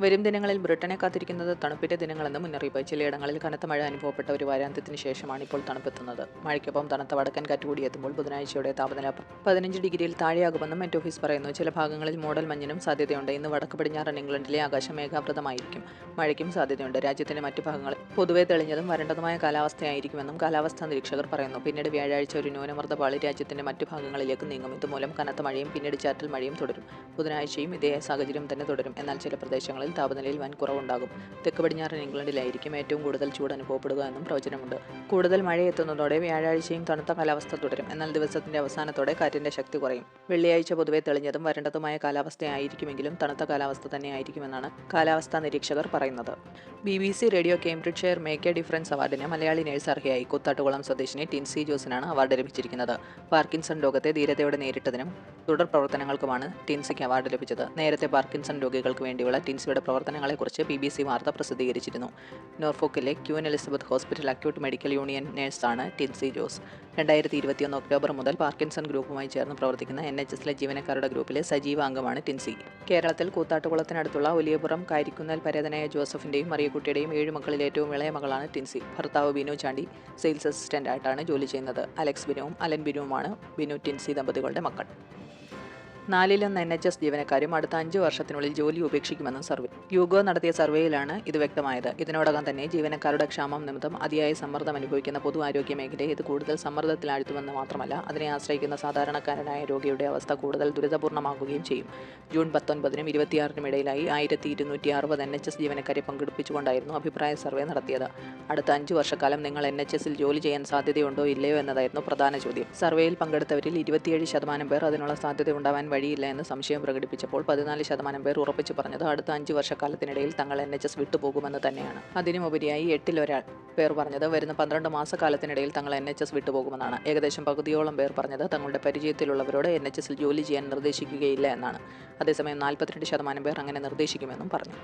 വരും ദിനങ്ങളിൽ ബ്രിട്ടനെ കാത്തിരിക്കുന്നത് തണുപ്പിന്റെ ദിനങ്ങളെന്ന് മുന്നറിയിപ്പ്. ചിലയിടങ്ങളിൽ കനത്ത മഴ അനുഭവപ്പെട്ട ഒരു വാരാന്ത്യത്തിന് ശേഷമാണ് ഇപ്പോൾ തണുപ്പെത്തുന്നത്. മഴയ്ക്കൊപ്പം തണുത്ത വടക്കൻ കാറ്റ് കൂടിയെത്തുമ്പോൾ ബുധനാഴ്ചയുടെ താപനില പതിനഞ്ച് ഡിഗ്രിയിൽ താഴെയാകുമെന്നും മെറ്റ് ഓഫീസ് പറയുന്നു. ചില ഭാഗങ്ങളിൽ മോഡൽ മഞ്ഞിനും സാധ്യതയുണ്ട്. ഇന്ന് വടക്ക് പടിഞ്ഞാറൻ ഇംഗ്ലണ്ടിലെ ആകാശം മേഘാവൃതമായിരിക്കും. മഴയ്ക്കും സാധ്യതയുണ്ട്. രാജ്യത്തിന്റെ മറ്റു ഭാഗങ്ങളിൽ പൊതുവെ തെളിഞ്ഞതും വരണ്ടതുമായ കാലാവസ്ഥയായിരിക്കുമെന്നും കാലാവസ്ഥാ നിരീക്ഷകർ പറയുന്നു. പിന്നീട് വ്യാഴാഴ്ച ഒരു ന്യൂനമർദ്ദ പാളി രാജ്യത്തിന്റെ മറ്റു ഭാഗങ്ങളിലേക്ക് നീങ്ങും. ഇതുമൂലം കനത്ത മഴയും പിന്നീട് ചാറ്റൽ മഴയും തുടരും. ബുധനാഴ്ചയും ഇതേ സാഹചര്യം തന്നെ തുടരും. എന്നാൽ ചില പ്രദേശങ്ങളിൽ താപനിലയിൽ വൻ കുറവുണ്ടാകും തെക്ക് പടിഞ്ഞാറൻ ഇംഗ്ലണ്ടിലായിരിക്കും ഏറ്റവും കൂടുതൽ ചൂട് അനുഭവപ്പെടുക എന്നും പ്രവചനമുണ്ട്. കൂടുതൽ മഴ എത്തുന്നതോടെ വ്യാഴാഴ്ചയും തണുത്ത കാലാവസ്ഥ തുടരും. എന്നാൽ ദിവസത്തിന്റെ അവസാനത്തോടെ കാറ്റിന്റെ ശക്തി കുറയും. വെള്ളിയാഴ്ച പൊതുവെ തെളിഞ്ഞതും വരണ്ടതുമായ കാലാവസ്ഥയായിരിക്കുമെങ്കിലും തണുത്ത കാലാവസ്ഥ തന്നെയായിരിക്കുമെന്നാണ് കാലാവസ്ഥാ നിരീക്ഷകർ പറയുന്നത്. B B C radio Cambridgeshire make a difference അവാർഡിന് മലയാളി നേഴ്സ് അർഹയായി. കൂത്താട്ടുകുളം സ്വദേശിനി ടിൻസി ജോസിനാണ് അവാർഡ് ലഭിച്ചിരിക്കുന്നത്. പാർക്കിൻസൺ രോഗത്തെ ധീരതയോടെ നേരിട്ടതിനും തുടർ പ്രവർത്തനങ്ങൾക്കുമാണ് ടിൻസിക്ക് അവാർഡ് ലഭിച്ചത്. നേരത്തെ പാർക്കിൻസൺ രോഗികൾക്ക് വേണ്ടിയുള്ള ടിൻസിയുടെ പ്രവർത്തനങ്ങളെക്കുറിച്ച് ബി ബി സി വാർത്ത പ്രസിദ്ധീകരിച്ചിരുന്നു. നോർഫോക്കിലെ Queen Elizabeth hospital acute medical union നേഴ്സാണ് Tincy Jose. രണ്ടായിരത്തി ഇരുപത്തിയൊന്ന് ഒക്ടോബർ മുതൽ പാർക്കിൻസൺ ഗ്രൂപ്പുമായി ചേർന്ന് പ്രവർത്തിക്കുന്ന എൻ എച്ച് എസിലെ ജീവനക്കാരുടെ ഗ്രൂപ്പിലെ സജീവ അംഗമാണ് ടിൻസി. കേരളത്തിൽ കൂത്താട്ടുകുളത്തിനടുത്തുള്ള ഒലിയപുറം കാരിക്കുന്നൽ പരേതനായ ജോസഫിന്റെയും മറിയക്കുട്ടിയുടെയും ഏഴ് മക്കളിൽ ഏറ്റവും ഇളയ മകളാണ് ടിൻസി. ഭർത്താവ് ബിനു ചാണ്ടി സെയിൽസ് അസിസ്റ്റന്റ് ആയിട്ടാണ് ജോലി ചെയ്യുന്നത്. അലക്സ് ബിനുവും അലൻ ബിനുവുമാണ് ബിനു ടിൻസി ദമ്പതികളുടെ മക്കൾ. നാലിലൊന്ന് എൻ എച്ച് എസ് ജീവനക്കാരും അടുത്ത അഞ്ച് വർഷത്തിനുള്ളിൽ ജോലി ഉപേക്ഷിക്കുമെന്നും സർവേ യുഗോ നടത്തിയ സർവേയിലാണ് ഇത് വ്യക്തമായത്. ഇതിനോടകം തന്നെ ജീവനക്കാരുടെ ക്ഷാമം നിമിത്തം അതിയായ സമ്മർദ്ദം അനുഭവിക്കുന്ന പൊതു ആരോഗ്യ മേഖലയെ ഇത് കൂടുതൽ സമ്മർദ്ദത്തിലാഴ്ത്തുമെന്ന് മാത്രമല്ല അതിനെ ആശ്രയിക്കുന്ന സാധാരണക്കാരനായ രോഗിയുടെ അവസ്ഥ കൂടുതൽ ദുരിതപൂർണമാകുകയും ചെയ്യും. ജൂൺ പത്തൊൻപതിനും ഇരുപത്തിയാറിനും ഇടയിലായി ആയിരത്തി ഇരുന്നൂറ്റി അറുപത് എൻ എച്ച് എസ് ജീവനക്കാരെ പങ്കെടുപ്പിച്ചുകൊണ്ടായിരുന്നു അഭിപ്രായ സർവേ നടത്തിയത്. അടുത്ത അഞ്ച് വർഷക്കാലം നിങ്ങൾ എൻ എച്ച് എസിൽ ജോലി ചെയ്യാൻ സാധ്യതയുണ്ടോ ഇല്ലയോ എന്നതായിരുന്നു പ്രധാന ചോദ്യം. സർവേയിൽ പങ്കെടുത്തവരിൽ ഇരുപത്തിയേഴ് ശതമാനം പേർ അതിനുള്ള സാധ്യത ഉണ്ടാവാൻ വഴിയില്ല എന്ന് സംശയം പ്രകടിപ്പിച്ചപ്പോൾ പതിനാല് ശതമാനം പേർ ഉറപ്പിച്ചു പറഞ്ഞത് അടുത്ത അഞ്ച് വർഷക്കാലത്തിനിടയിൽ തങ്ങൾ എൻ എച്ച് എസ് വിട്ടുപോകുമെന്ന് തന്നെയാണ്. അതിനുമുപരിയായി എട്ടിലൊരാൾ പേർ പറഞ്ഞത് വരുന്ന പന്ത്രണ്ട് മാസക്കാലത്തിനിടയിൽ തങ്ങൾ എൻ എച്ച് എസ് വിട്ടുപോകുമെന്നാണ്. ഏകദേശം പകുതിയോളം പേർ പറഞ്ഞത് തങ്ങളുടെ പരിചയത്തിലുള്ളവരോട് എൻ എച്ച് എസിൽ ജോലി ചെയ്യാൻ നിർദ്ദേശിക്കുകയില്ല എന്നാണ്. അതേസമയം നാൽപ്പത്തിരണ്ട് ശതമാനം പേർ അങ്ങനെ നിർദ്ദേശിക്കുമെന്നും പറഞ്ഞു.